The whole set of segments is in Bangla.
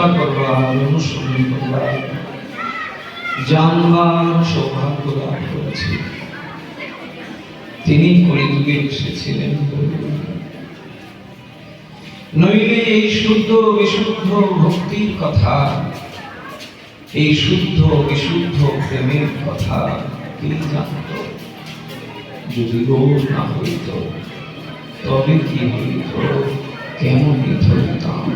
করবার অনুসরণ করবার জানবার সৌভাগ্য লাভ করেছি। তিনি কলিযুগে এসেছিলেন। নইলে এই শুদ্ধ বিশুদ্ধ ভক্তির কথা, এই শুদ্ধ বিশুদ্ধ প্রেমের কথা কে জানত? যদি গৌর না হইত, তবে কি হইত? কেমন ধরতাম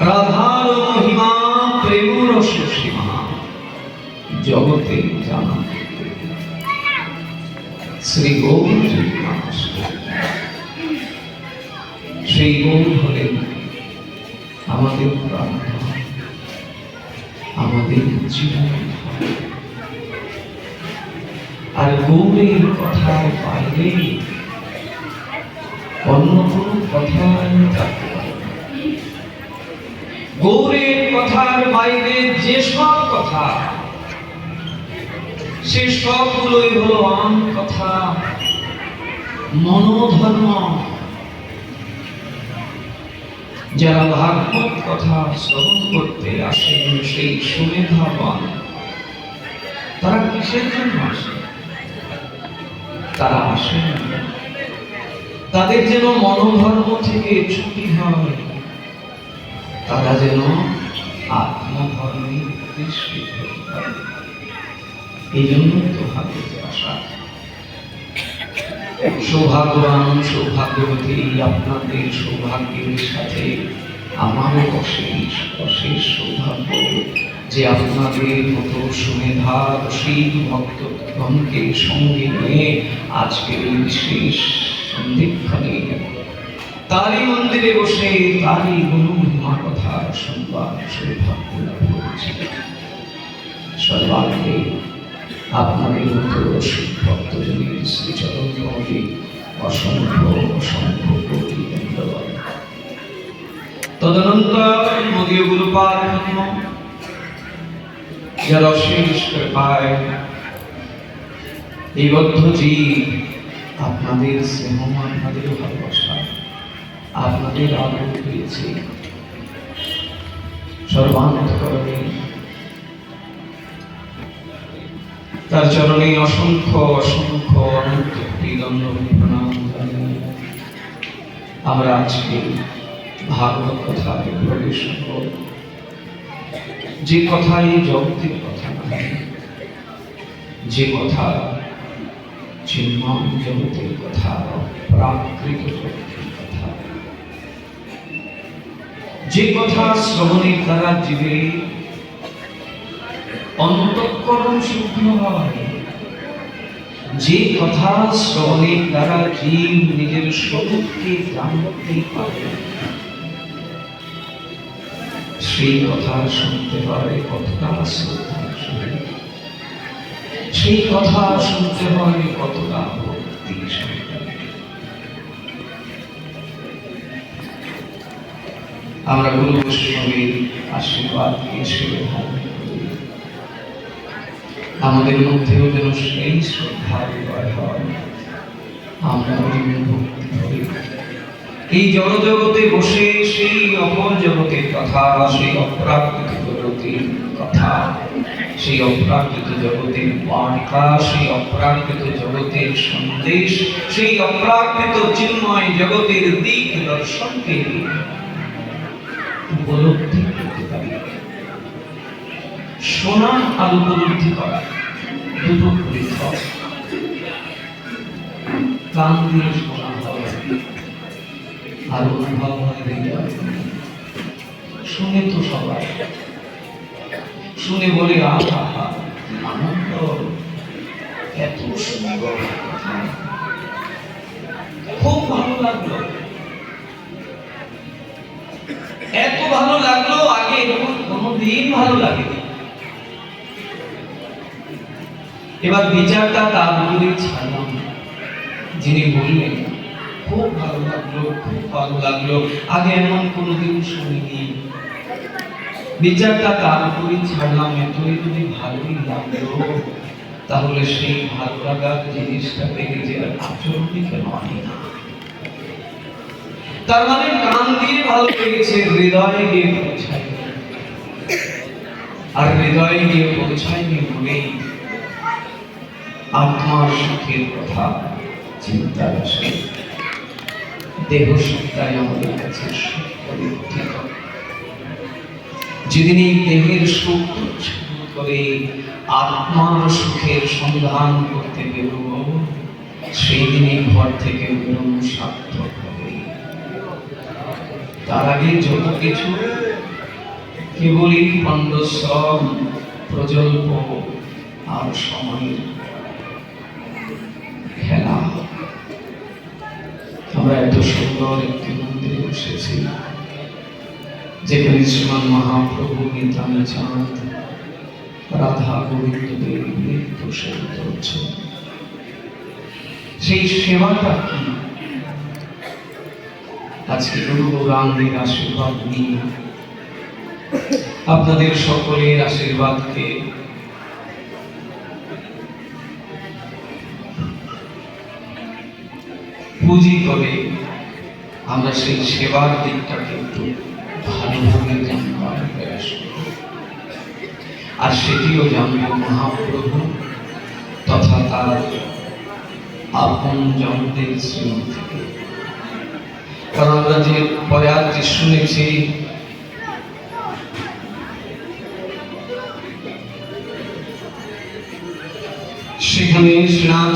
রাধার মহিমা প্রেম সীমা। জগতে জানা। শ্রী গৌর হলেন আমাদের প্রাণ আমাদের জীবন। আর গৌরের কথার বাইরে অন্য কোনো। গৌরের কথার বাইরে যেসব কথা, সে সবগুলোই হলো আম কথা, মনোধর্ম। যারা ভাগবত কথা শ্রবণ করতে আসেন সেই সুমেধাবান তারা কিসের জন্য আসে তারা আসেন তাদের যেন মনোধর্ম থেকে ছুটি হয়। তারা যেন এই তো আসা সৌভাগ্যবান, সৌভাগ্যবতী, আপনাদের সৌভাগ্যের সাথে আমারও অশেষ অশেষ সৌভাগ্য যে আপনাদের মতো সুমেধা রসিক ভক্তগণকে সঙ্গে নিয়ে আজকের এই বিশেষ সন্ধিক্ষণে তারই মন্দিরে বসে তারই গুণমহিমা কথা শুনবার সৌভাগ্য লাভ করেছি আপনাদের মতো রসিক ভক্তজনের শ্রীচরণ অসংখ্য অসংখ্য কোটি ধন্যবাদ। তদনন্তর মদীয় যার অশেষ কৃপায় এই বদ্ধ জীব আপনাদের স্নেহ আপনাদের ভালোবাসা আপনাদের আদর পেয়েছে সর্বান্তকরণে তার চরণে অসংখ্য অসংখ্য অনন্ত প্রণাম জানাই। আমরা আজকে ভাগবত কথায় প্রবেশ করব। যে কথা এই জগতের কথা যে কথা চিন্ময় জগতের কথা প্রাকৃত জগতের কথা। যে কথা শ্রবণের দ্বারা জীবের অন্তঃকরণ শুদ্ধ হয়। যে কথা শ্রবণের দ্বারা জীব নিজের স্বরূপকে জানতে পারে, সেই কথা শুনতে পারে কতটা শ্রদ্ধা সেই কথা শুনতে হয় কতটা ভক্তি সহিত আমরা গুরু বৈষ্ণবের আশীর্বাদ করি আমাদের মধ্যেও যেন সেই শ্রদ্ধা উদয় হয়। আমরা এই জড় জগতে বসে সেই অপর জগতের কথা বা সেই অপ্রাকৃত জগতের কথা, সেই অপ্রাকৃত জগতের বার্তা, সেই অপ্রাকৃত জগতের সন্দেশ, সেই অপ্রাকৃত চিন্ময় জগতের দিক দর্শনকে উপলব্ধি করতে পারি। উপলব্ধি করা দুটো পৃথক কান দিয়ে শোনা আর অনুভব শুনে তো সবাই। শুনে বলে, আহা আনন্দ, এত সুন্দর খুব ভালো লাগল। এত ভালো লাগল, আগে কোনোদিন ভালো লাগেনি এবার বিচারটা তার উপরে ছাড়লাম। যিনি বললেন, খুব ভালো লাগল, খুব ভালো লাগল। আগে এমন কোনোদিন শুনিনি। বিচারটা তার উপরে ছাড়লাম এতই যদি ভালোই লাগল, তাহলে সেই ভালো লাগার জিনিসটাকে নিজের আচরণে কেন আনি না? তার মানে কান দিয়ে ভালো লেগেছে, হৃদয়ে গিয়ে পৌঁছায় আর হৃদয়ে গিয়ে পৌঁছায়নি বলেই আত্মার সুখের কথা চিন্তা আসে দেহ সত্তায় আমাদের কাছে যেদিন এই দেহের সুখ করে আত্মার সুখের সন্ধান করতে বেরোব সেই দিনই ঘর থেকে বেরোনো সার্থক হবে তার আগে যত কিছু, কেবলই পণ্ডশ্রম প্রজল্প আর সময়ের খেলা। আমরা এত সুন্দর একটি মন্দিরে বসেছি, যেখানে শ্রীমান মহাপ্রভু নিতাম চাঁদ রাধা গোবিন্দ দেব সেবিত হচ্ছে সেই সেবাটা কি? আজকে গুরু গৌরাঙ্গের আশীর্বাদ নিয়ে আপনাদের সকলের আশীর্বাদকে পুঁজি করে আমরা সেই সেবার দিকটাকে একটু ভালোভাবে জানবার প্রয়াস আর সেটিও জানব মহাপ্রভু তথা তার আপন জনদের শ্রীমন থেকে আমরা যে শুনেছি সেখানে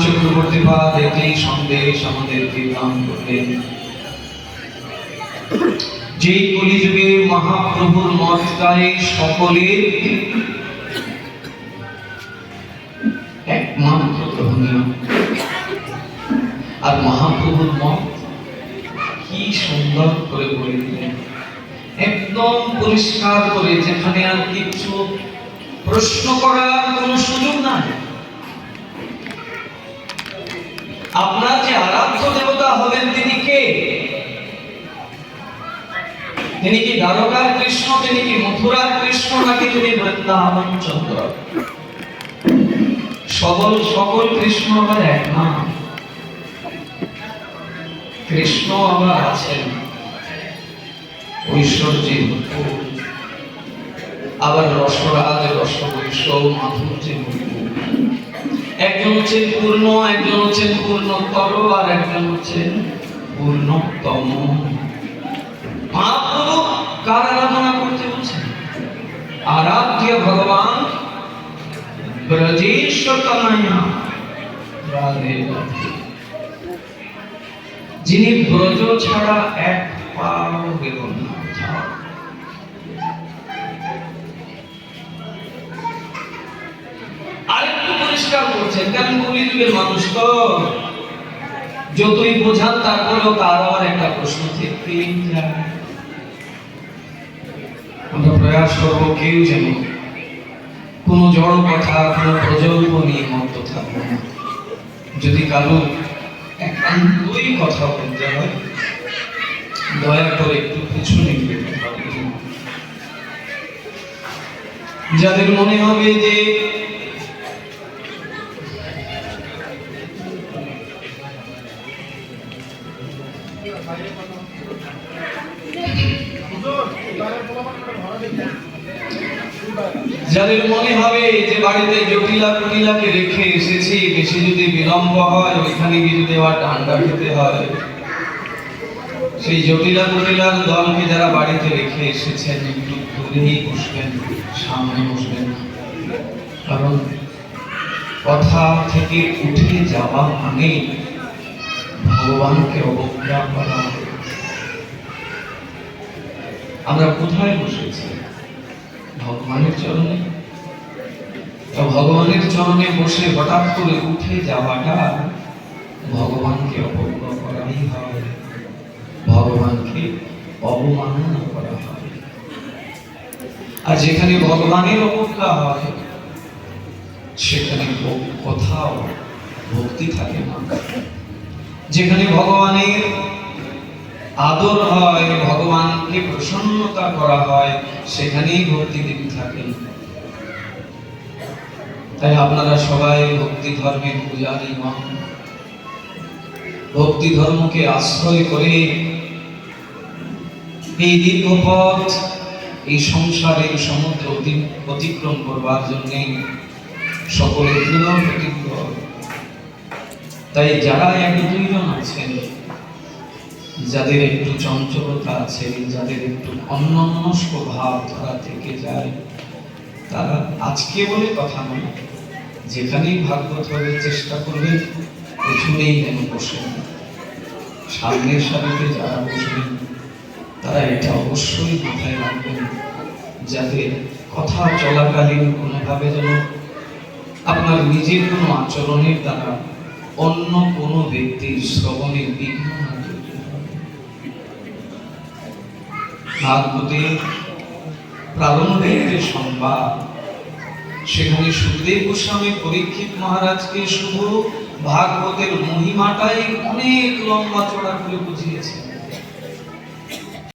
চক্রবর্তী পাদ একটি সন্দেশ আমাদেরকে দান করলেন। যে কলিযুগে মহাপ্রভুর মতটাই সকলের একমাত্র গ্রহণীয় আর মহাপ্রভুর মত কি সুন্দর করে বলে দিলেন একদম পরিষ্কার করে যেখানে আর কিছু প্রশ্ন করার কোনো সুযোগ নাই। আপনার যে আরাধ্য দেবতা হবেন তিনি কে? তিনি কি দ্বারকার কৃষ্ণ, তিনি কি মথুরার কৃষ্ণ, নাকি তিনি বৃন্দাবন চন্দ্র? সকল সকল কৃষ্ণ আবার এক না কৃষ্ণ আবার আছেন। ঐশ্বর্যের। আবার রসরাজ রসবৈষ মাধুর্যে ভরপুর। একজন হচ্ছেন পূর্ণ, একজন হচ্ছেন পূর্ণতর আর একজন হচ্ছেন পূর্ণতম মহাপ্রভু কার আরাধনা করতে বলছেন? আরাধ্য ভগবান ব্রজেশ্বর তনয়া রাধে রাধে। যিনি ব্রজ ছাড়া এক পাও বেরোন না কোথাও। আরেকটু পরিষ্কার করছেন কলিযুগের মানুষ তো? যতই বোঝান তারপরেও তার আবার একটা প্রশ্ন আমরা প্রয়াস করব কেউ যেন কোনো জড় কথা, কোনো প্রজল্প নিয়ে মত থাকব যদি কারও একান্তই কথা বলতে হয় দয়া করে একটু পিছনে ফিরতে হবে যাদের মনে হবে যে যাদের মনে হবে যে বাড়িতে জটিলা কুটিলাকে রেখে এসেছি, বেশি যদি বিলম্ব হয়, ওইখানে গিয়ে যদি আবার ঠান্ডা খেতে হয়। সেই জটিলা কুটিলার দলকে যারা বাড়িতে রেখে এসেছেন, একটু দূরেই বসবেন, সামনে বসবেন। কারণ কথা থেকে উঠে যাওয়া মানে ভগবানকে অবজ্ঞা করা। আমরা কোথায় বসেছি? ভগবানের চরণে। ভগবানের চরণে বসে হঠাৎ করে উঠে যাওয়াটা ভগবানকে অবজ্ঞা করাই হয়। ভগবানকে অবমাননা করা হয়। আর যেখানে ভগবানের অবজ্ঞা হয়, সেখানে কোথাও ভক্তি থাকে না। যেখানে ভগবানের আদর হয়, ভগবানকে প্রসন্নতা করা হয়, সেখানেই ভক্তি দেবী থাকেন। তাই আপনারা সবাই ভক্তি ধর্মের পূজারী হন। ভক্তি ধর্মকে আশ্রয় করে এই দীর্ঘ পথ এই সংসারের সমুদ্র অতি- অতিক্রম করবার জন্যে সকলে দৃঢ় প্রতিজ্ঞ। তাই যারা এক দুইজন আছেন যাদের একটু চঞ্চলতা আছে, যাদের একটু অন্যমনস্ক ভাব তারা থেকে যায়। তারা আজকে বলে কথা নয়, যেখানেই ভাগবত হবে চেষ্টা করবেন পেছনেই যেন বসেন সামনের সারিতে যারা বসবেন তারা এটা অবশ্যই মাথায় রাখবেন, যাতে কথা চলাকালীন কোনোভাবে যেন আপনার নিজের কোনো আচরণের দ্বারা অন্য কোনো ব্যক্তির শ্রবণে বিঘ্ন না ভাগবতের প্রারম্ভের যে সংবাদ, সেখানে সুখদেব গোস্বামী পরীক্ষিত মহারাজকে শুভ ভাগবতের মহিমাটাই অনেক লম্বা চড়া করে বুঝিয়েছেন।